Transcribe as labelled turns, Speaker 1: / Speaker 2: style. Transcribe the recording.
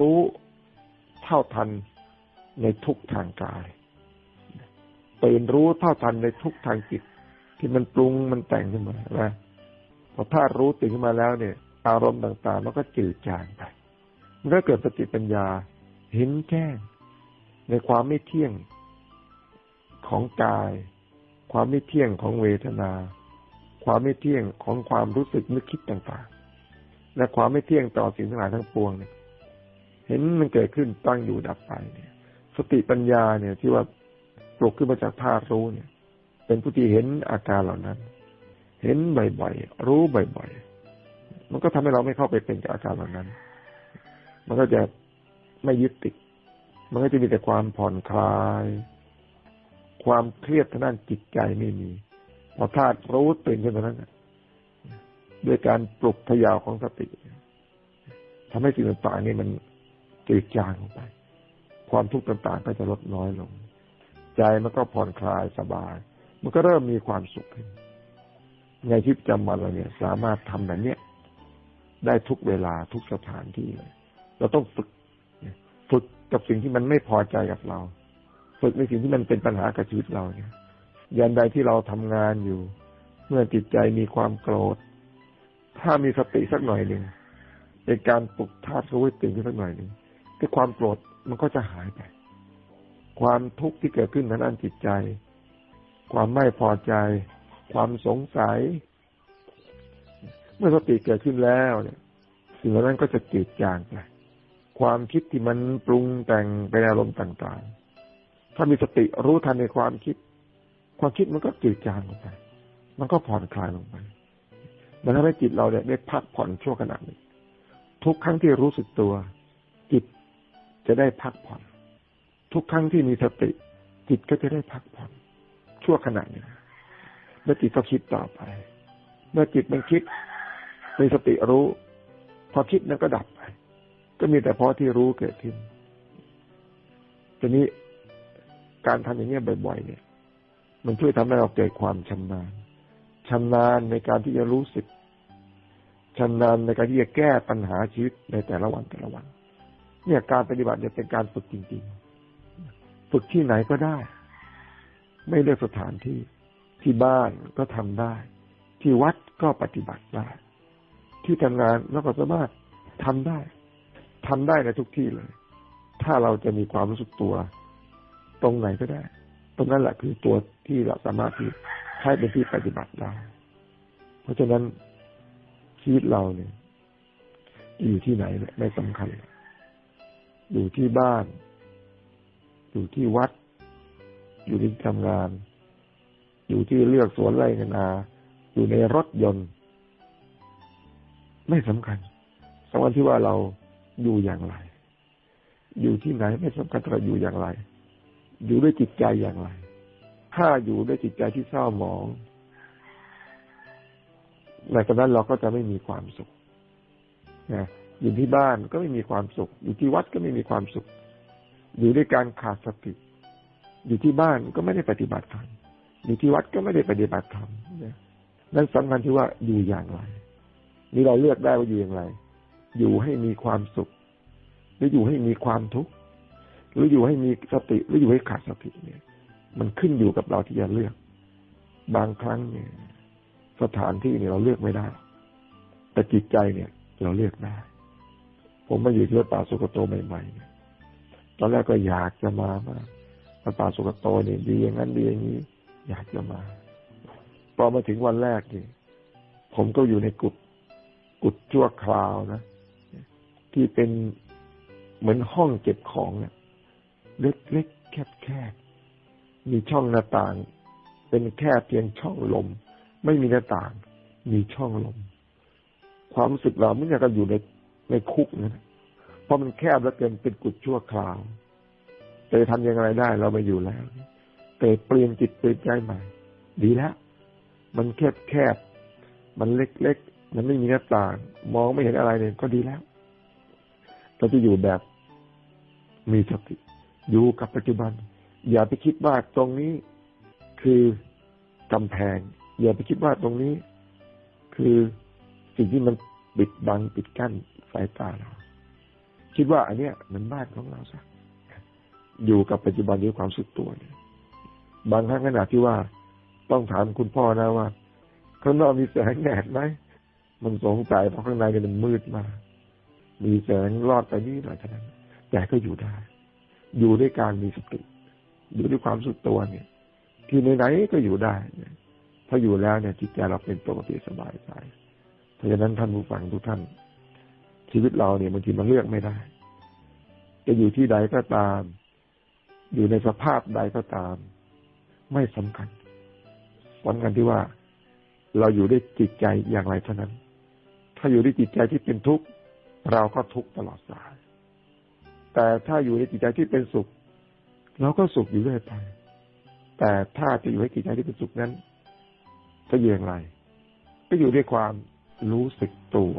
Speaker 1: รู้เท่าทันในทุกทางกายตื่นรู้เท่าทันในทุกทางจิต ที่มันปรุงมันแต่งขึ้นมานะพอถ้ารู้ตื่นขึ้นมาแล้วเนี่ย อารมณ์ต่างๆมันก็จืดจางไปมันก็เกิดสติปัญญาเห็นแจ้ง ในความไม่เที่ยงของกาย ความไม่เที่ยงของเวทนา ความไม่เที่ยงของความรู้สึกนึกคิดต่างๆ และความไม่เที่ยงต่อสิ่งทั้งหลายทั้งปวงเนี่ย เห็นมันเกิดขึ้นตั้งอยู่ดับไปเนี่ย สติปัญญาเนี่ย ที่ว่าปลุกขึ้นมาจากธาตุรู้เนี่ย เป็นผู้ที่เห็นอาการเหล่านั้น เห็นบ่อยๆรู้บ่อยๆมันก็ทำให้เราไม่เข้าไปเป็นกับอาการเหล่านั้น มันก็จะไม่ยึดติด มันก็จะมีแต่ความผ่อนคลาย ความเครียดทางด้านจิตใจไม่มีพอธาตุรู้ตื่นขึ้นมานั้นด้วยการปลุกพยาวของสติทำให้สิ่งต่างๆนี่มัน จืดจางลงไป ความทุกข์ต่างๆก็จะลดน้อยลง ใจมันก็ผ่อนคลายสบาย มันก็เริ่มมีความสุขขึ้น ในชีวิตประจำวันเราเนี่ย สามารถทำแบบเนี้ยได้ทุกเวลาทุกสถานที่เลย เราต้องฝึก ฝึกกับสิ่งที่มันไม่พอใจกับเรา ฝึกในสิ่งที่มันเป็นปัญหากับชีวิตเราเนี่ยยันใดที่เราทำงานอยู่ เมื่อจิตใจมีความโกรธ ถ้ามีสติสักหน่อยหนึ่งเป็นการปลุกธาตุรู้ให้ตื่นขึ้นสักหน่อยหนึ่ง ที่ความโกรธมันก็จะหายไป ความทุกข์ที่เกิดขึ้นทางด้านจิตใจ ความไม่พอใจ ความสงสัย เมื่อสติเกิดขึ้นแล้วเนี่ยสิ่งเหล่านั้นก็จะจืดจางไปความคิดที่มันปรุงแต่งไปอารมณ์ต่างๆ ถ้ามีสติรู้ทันในความคิด ความคิดมันก็จืดจางลงไป มันก็ผ่อนคลายลงไป มันทำให้จิตเราเนี่ยได้พักผ่อนชั่วขณะหนึ่งทุกครั้งที่รู้สึกตัว จะได้พักผ่อน ทุกครั้งที่มีสติจิตก็จะได้พักผ่อน ชั่วขณะนี้แล้วจิตก็คิดต่อไป เมื่อจิตมันคิดมีสติรู้ พอคิดนั้นก็ดับไป ก็มีแต่พอที่รู้เกิดขึ้นทีนี้การทำอย่างนี้บ่อย ๆ เนี่ย มันช่วยทำให้เราเกิดความชำนาญชำนาญในการที่จะรู้สึกชำนาญในการที่จะแก้ปัญหาชีวิตในแต่ละวันแต่ละวัน เนี่ยการปฏิบัติเนี่ยเป็นการฝึกจริง ๆ ฝึกที่ไหนก็ได้ ไม่เลือกสถานที่ ที่บ้านก็ทำได้ ที่วัดก็ปฏิบัติได้ ที่ทำงานแล้วก็สามารถทำได้ทำได้ในทุกที่เลย ถ้าเราจะมีความรู้สึกตัว ตรงไหนก็ได้ ตรงนั้นแหละคือตัวที่เราสามารถที่ใช้เป็นที่ปฏิบัติได้ เพราะฉะนั้นชีวิตเราเนี่ยอยู่ที่ไหนไม่สำคัญ อยู่ที่บ้าน อยู่ที่วัด อยู่ที่ทำงาน อยู่ที่เลือกสวนไร่นา อยู่ในรถยนต์ ไม่สำคัญสำคัญที่ว่าเราอยู่อย่างไร อยู่ที่ไหนไม่สำคัญเราอยู่อย่างไร อยู่ด้วยจิตใจอย่างไร ถ้าอยู่ด้วยจิตใจที่เศร้าหมองในตอนนั้นเราก็จะไม่มีความสุขนะ อยู่ที่บ้านก็ไม่มีความสุข อยู่ที่วัดก็ไม่มีความสุข อยู่ด้วยการขาดสติ อยู่ที่บ้านก็ไม่ได้ปฏิบัติธรรมอยู่ที่วัดก็ไม่ได้ปฏิบัติธรรมนั่นสำคัญที่ว่าอยู่อย่างไร นี่เราเลือกได้ว่าอยู่อย่างไร อยู่ให้มีความสุข หรืออยู่ให้มีความทุกข์หรืออยู่ให้มีสติหรืออยู่ให้ขาดสติเนี่ย มันขึ้นอยู่กับเราที่จะเลือก บางครั้งเนี่ย สถานที่เนี่ยเราเลือกไม่ได้ แต่จิตใจเนี่ย เราเลือกได้ ผมมาอยู่ที่วัดป่าสุกโตใหม่ๆ ตอนแรกก็อยากจะมามาพระป่าสุกโตเนี่ยดีอย่างนั้นดีอย่างนี้ อยากจะมาพอมาถึงวันแรกนี่ผมก็อยู่ในกุฏกุฏชั่วคราวนะ ที่เป็นเหมือนห้องเก็บของเนี่ยเล็กๆแคบๆมีช่องหน้าต่าง เป็นแค่เพียงช่องลม ไม่มีหน้าต่าง มีช่องลม ความรู้สึกเราเมือนกับอยู่ใน ในคุกนะเพราะมันแคบแล้วเกินเป็นกุดชั่วคราวแต่ทำยังไงได้ เราไม่อยู่แล้วแต่เปลี่ยนจิตเปลี่ยนใจใหม่ ดีแล้วมันแคบแคบมันเล็กๆมันไม่มีหน้าต่าง มองไม่เห็นอะไรเลยก็ดีแล้ว เราจะอยู่แบบมีสติอยู่กับปัจจุบัน อย่าไปคิดว่าตรงนี้คือกำแพง อย่าไปคิดว่าตรงนี้ คือสิ่งที่มันปิดบังปิดกั้นายตาเรา คิดว่าอันเนี้ยมันบ้านของเราสักอยู่กับปัจจุบันด้วยความสุดตัวเนี่ยบางครั้งขณะที่ว่าต้องถามคุณพ่อนะว่าข้างนอกมีแสงแดดไหมมันสงสัยเพราะข้างในมันมืดมากมีแสงรอดไปนี่หน่อยเท่านั้นแต่ก็อยู่ได้ อยู่ด้วยการมีสติอยู่ด้วยความสุดตัวเนี่ย ที่ไหนๆก็อยู่ได้เนี่ยถ้าอยู่แล้วเนี่ยจิตใจเราเป็นปกติสบายใจเพราะฉะนั้นท่านผู้ฟังทุกท่าน ชีวิตเราเนี่ยบางทีมันเลือกไม่ได้ จะอยู่ที่ใดก็ตาม อยู่ในสภาพใดก็ตาม ไม่สำคัญสำคัญที่ว่าเราอยู่ด้วยจิตใจอย่างไรเท่านั้น ถ้าอยู่ด้วยจิตใจที่เป็นทุกข์เราก็ทุกข์ตลอดสาย แต่ถ้าอยู่ในจิตใจที่เป็นสุข เราก็สุขอยู่เรื่อยไป แต่ถ้าจะอยู่ในจิตใจที่เป็นสุขนั้นจะอยู่อย่างไร ก็อยู่ด้วยความรู้สึกตัว